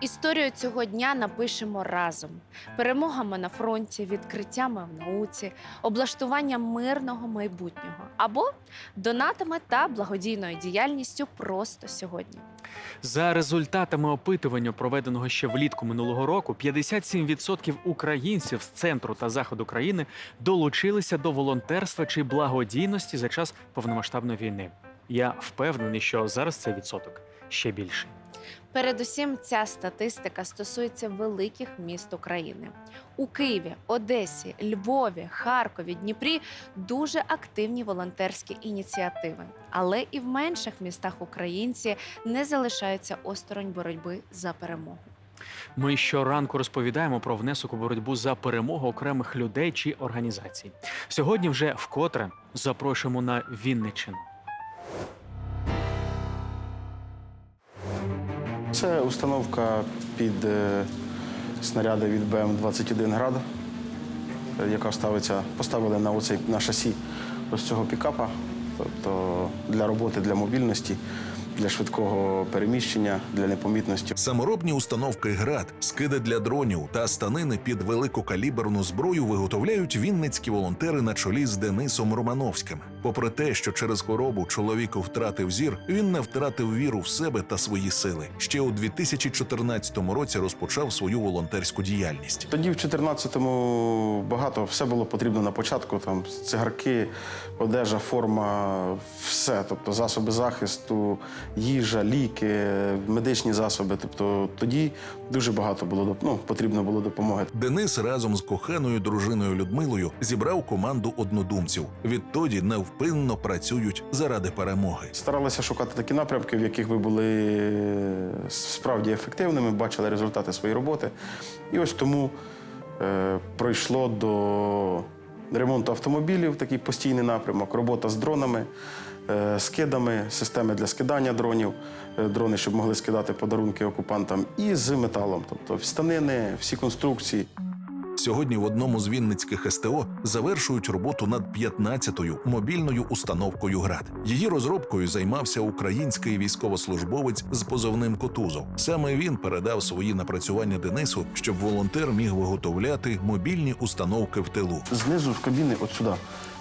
Історію цього дня напишемо разом: перемогами на фронті, відкриттями в науці, облаштуванням мирного майбутнього або донатами та благодійною діяльністю просто сьогодні. За результатами опитування, проведеного ще влітку минулого року, 57% українців з центру та заходу країни долучилися до волонтерства чи благодійності за час повномасштабної війни. Я впевнений, що зараз цей відсоток ще більший. Передусім, ця статистика стосується великих міст України. У Києві, Одесі, Львові, Харкові, Дніпрі дуже активні волонтерські ініціативи. Але і в менших містах українці не залишаються осторонь боротьби за перемогу. Ми щоранку розповідаємо про внесок у боротьбу за перемогу окремих людей чи організацій. Сьогодні вже вкотре запрошуємо на Вінниччину. Це установка під е, снаряди від БМ-21 град, е, яка ставиться, поставили на, оцей, на шасі ось цього пікапа, тобто для роботи, для мобільності, для швидкого переміщення, для непомітності. Саморобні установки ГРАД, скиди для дронів та станини під великокаліберну зброю виготовляють вінницькі волонтери на чолі з Денисом Романовським. Попри те, що через хворобу чоловіку втратив зір, він не втратив віру в себе та свої сили. Ще у 2014 році розпочав свою волонтерську діяльність. Тоді, в 14-му багато все було потрібно на початку. Там цигарки, одежа, форма, все. Тобто засоби захисту, їжа, ліки, медичні засоби. Тобто тоді дуже багато було ну, потрібно було допомоги. Денис разом з коханою дружиною Людмилою зібрав команду однодумців. Відтоді невпинно працюють заради перемоги. Старалися шукати такі напрямки, в яких ви були е, справді ефективними, бачили результати своєї роботи. І ось тому е, пройшло до ремонту автомобілів, такий постійний напрямок, робота з дронами, е, скидами, системи для скидання дронів, е, дрони, щоб могли скидати подарунки окупантам, і з металом, тобто станини, всі конструкції. Сьогодні в одному з вінницьких СТО завершують роботу над 15-ю мобільною установкою ГРАД. Її розробкою займався український військовослужбовець з позовним Котузов. Саме він передав свої напрацювання Денису, щоб волонтер міг виготовляти мобільні установки в тилу. Знизу в кабіни, от сюди.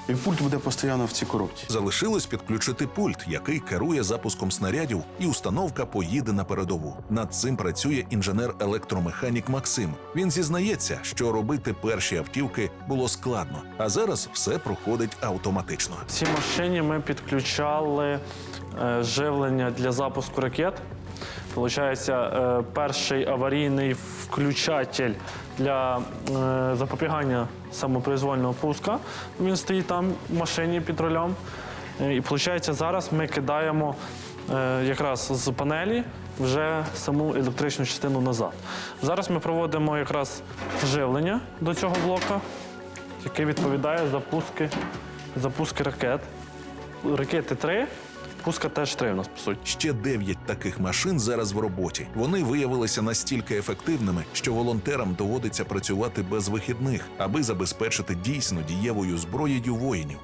І пульт буде постійно в цій коробці. Залишилось підключити пульт, який керує запуском снарядів, і установка поїде на передову. Над цим працює інженер-електромеханік Максим. Він зізнається, що робити перші автівки було складно, а зараз все проходить автоматично. Ці машині ми підключали живлення для запуску ракет. Получається, е, перший аварійний включатель для е, запобігання самопроизвольного пуска. Він стоїть там в машині під рулем. Е, І виходить, зараз ми кидаємо е, якраз з панелі вже саму електричну частину назад. Зараз ми проводимо якраз живлення до цього блока, який відповідає за пуски, за пуски ракет. Ракети 3, пуска теж три в нас по суті. Ще дев'ять таких машин зараз в роботі. Вони виявилися настільки ефективними, що волонтерам доводиться працювати без вихідних, аби забезпечити дійсно дієвою зброєю воїнів.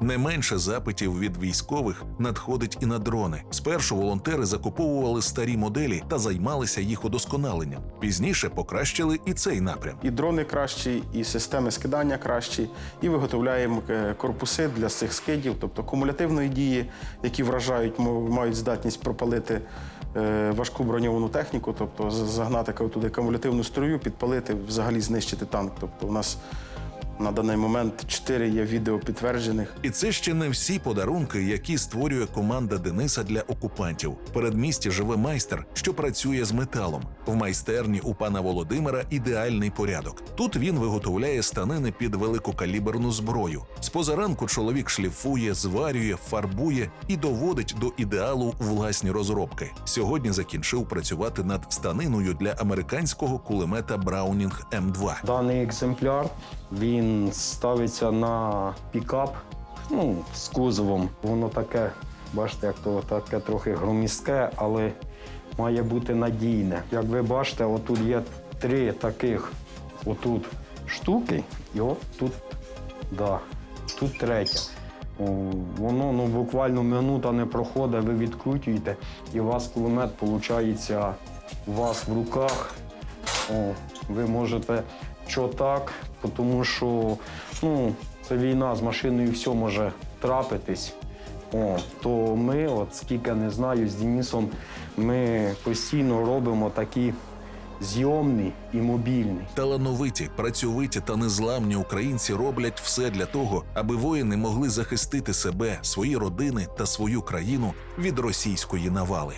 Не менше запитів від військових надходить і на дрони. Спершу волонтери закуповували старі моделі та займалися їх удосконаленням. Пізніше покращили і цей напрям. І дрони кращі, і системи скидання кращі, і виготовляємо е, корпуси для цих скидів, тобто кумулятивної дії, які вражають, мають здатність пропалити е, важку броньовану техніку, тобто загнати туди кумулятивну струю, підпалити, взагалі знищити танк. Тобто у нас на даний момент чотири є відео підтверджених. І це ще не всі подарунки, які створює команда Дениса для окупантів. В передмісті живе майстер, що працює з металом. В майстерні у пана Володимира ідеальний порядок. Тут він виготовляє станини під великокаліберну зброю. З позаранку чоловік шліфує, зварює, фарбує і доводить до ідеалу власні розробки. Сьогодні закінчив працювати над станиною для американського кулемета Браунінг М2. Даний екземпляр він ставиться на пікап ну, з кузовом. Воно таке, бачите, як то таке трохи громістке, але має бути надійне. Як ви бачите, отут є три таких отут штуки, і от тут, да, тут третя. Воно ну, буквально минута не проходить, ви відкручуєте, і у вас кулемет виходить у вас в руках. О, ви можете що так, тому що ну, це війна з машиною все може трапитись. О, то ми, от скільки не знаю, з Денисом, ми постійно робимо такі зйомні і мобільні. Талановиті, працьовиті та незламні українці роблять все для того, аби воїни могли захистити себе, свої родини та свою країну від російської навали.